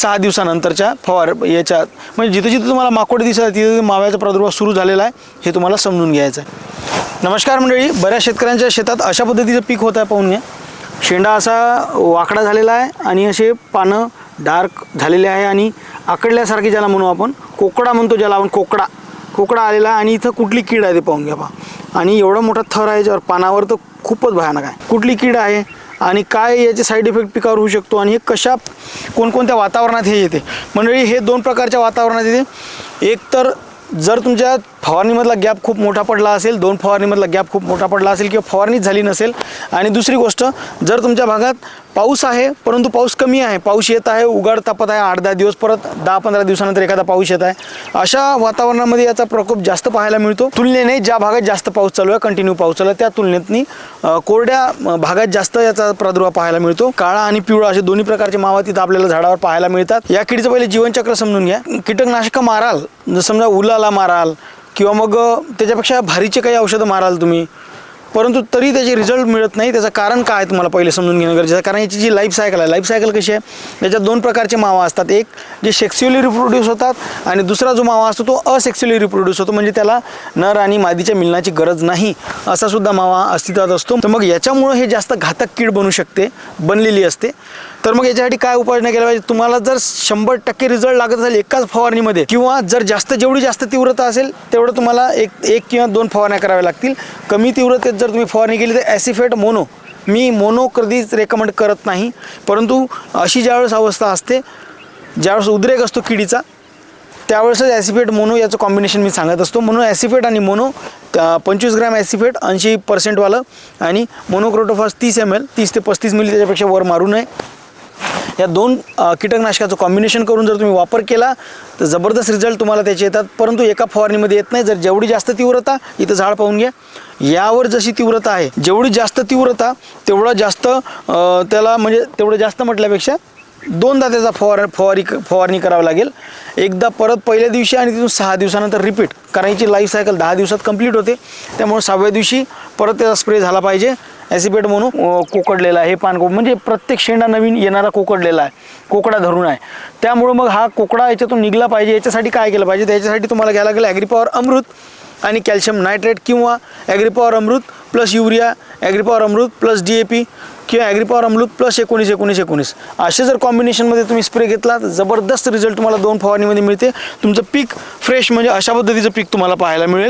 सहा दिवसानंतरच्या फवार याच्या म्हणजे जिथे जिथे तुम्हाला माकोडे दिसत आहे तिथे माव्याचा प्रादुर्भाव सुरू झालेला आहे हे तुम्हाला समजून घ्यायचं आहे. नमस्कार मंडळी बऱ्याच शेतकऱ्यांच्या शेतात अशा पद्धतीचं पीक होत आहे पाहून घ्या. शेंडा असा वाकडा झालेला आहे आणि असे पानं डार्क झालेले आहे आणि आकडल्यासारखे ज्याला म्हणू आपण कोकडा म्हणतो ज्याला आपण कोकडा. कोकडा आलेला आहे आणि इथं कुठली कीड आहे ते पाहून घ्या पहा. आणि एवढा मोठा थर आहे ज्यावर पानावर तर खूपच भयानक आहे. कुठली कीड आहे? आणि काय याचे साईड इफेक्ट पिकावर होऊ शकतो आणि हे कशा कोणकोणत्या वातावरणात हे येते? मंडळी हे दोन प्रकारच्या वातावरणात येते. एक तर जर तुमच्या फवारणीमधला गॅप खूप मोठा पडला असेल दोन फवारणीमधला गॅप खूप मोठा पडला असेल किंवा फवारणीच झाली नसेल. आणि दुसरी गोष्ट जर तुमच्या भागात पाऊस आहे परंतु पाऊस कमी आहे पाऊस येत आहे उघड तापत आहे आठ दहा दिवस परत दहा पंधरा दिवसानंतर एखादा पाऊस येत आहे अशा वातावरणामध्ये याचा प्रकोप जास्त पाहायला मिळतो. तुलनेने ज्या भागात जास्त पाऊस चालू आहे कंटिन्यू पाऊस चालू आहे त्या तुलनेतनी कोरड्या भागात जास्त याचा प्रादुर्भाव पाहायला मिळतो. काळा आणि पिवळा असे दोन्ही प्रकारचे मावा तिथं आपल्याला झाडावर पाहायला मिळतात. या किडीचं पहिले जीवनचक्र समजून घ्या. कीटकनाशकं माराल जर समजा उलाला माराल किंवा मग त्याच्यापेक्षा भारीचे काही औषधं माराल तुम्ही. परंतु तरी त्याचे रिझल्ट मिळत नाही. त्याचं कारण काय आहे तुम्हाला पहिले समजून घेणं गरजेचं आहे. कारण याची जी लाईफ सायकल आहे लाईफ सायकल कशी आहे? याच्यात दोन प्रकारचे मावा असतात. एक जे सेक्स्युअली रिप्रोड्यूस होतात आणि दुसरा जो मावा असतो तो असेक्स्युअली रिप्रोड्यूस होतो. म्हणजे त्याला नर आणि मादीच्या मिलनाची गरज नाही. असा सुद्धा मावा अस्तित्वात असतो. तर मग याच्यामुळं हे जास्त घातक कीड बनू शकते बनलेली असते. तर मग याच्यासाठी काय उपाययोजना केल्या पाहिजे? तुम्हाला जर शंभर टक्के रिझल्ट लागत असेल एकाच फवारणीमध्ये किंवा जर जास्त जेवढी जास्त तीव्रता असेल तेवढं तुम्हाला एक एक किंवा दोन फवारण्या कराव्या लागतील. कमी तीव्रतेत जर तुम्ही फवारणी केली तर ॲसिफेट मोनो. मी मोनो कधीच रेकमेंड करत नाही. परंतु अशी ज्यावेळेस अवस्था असते ज्यावेळेस उद्रेक असतो किडीचा त्यावेळेसच ॲसिफेट मोनो याचं कॉम्बिनेशन मी सांगत असतो. म्हणून ॲसिफेट आणि मोनो पंचवीस ग्रॅम ॲसिफेट ऐंशी पर्सेंटवालं आणि मोनोक्रोटोफॉस तीस एम एल तीस ते पस्तीस मिली त्याच्यापेक्षा वर मारू नये. या दोन कीटकनाशकाचं कॉम्बिनेशन करून जर तुम्ही वापर केला तर जबरदस्त रिझल्ट तुम्हाला त्याचे येतात. परंतु एका फवारणीमध्ये येत नाही. जर जेवढी जास्त तीव्रता इथं झाड पाहून घ्या. यावर जशी तीव्रता आहे जेवढी जास्त तीव्रता तेवढं जास्त त्याला म्हणजे तेवढं जास्त म्हटल्यापेक्षा दोनदा त्याचा फवार फवारी फवारणी करावं लागेल. एकदा परत पहिल्या दिवशी आणि तिथून सहा दिवसानंतर रिपीट कारण याची लाईफ सायकल दहा दिवसात कंप्लीट होते. त्यामुळे सहाव्या दिवशी परत त्याचा स्प्रे झाला पाहिजे. ॲसिपेट म्हणून कोकडलेला आहे हे पान म्हणजे प्रत्येक शेंडा नवीन येणारा कोकडलेला आहे. कोकडा धरून आहे. त्यामुळं मग हा कोकडा याच्यातून निघला पाहिजे. याच्यासाठी काय केलं पाहिजे? त्याच्यासाठी तुम्हाला घ्यायला लागेल ॲग्रीपॉवर अमृत. आणि कॅल्शियम नायट्रेट किंवा Agripower Amrit plus urea Agripower Amrit plus D A P किंवा ॲग्रीपॉवर अमृत प्लस एकोणीस एकोणीस एकोणीस. असे जर कॉम्बिनेशनमध्ये तुम्ही स्प्रे घेतला तर जबरदस्त रिझल्ट तुम्हाला दोन फवारणीमध्ये मिळते. तुमचं पीक फ्रेश म्हणजे अशा पद्धतीचं पीक तुम्हाला पाहायला मिळेल.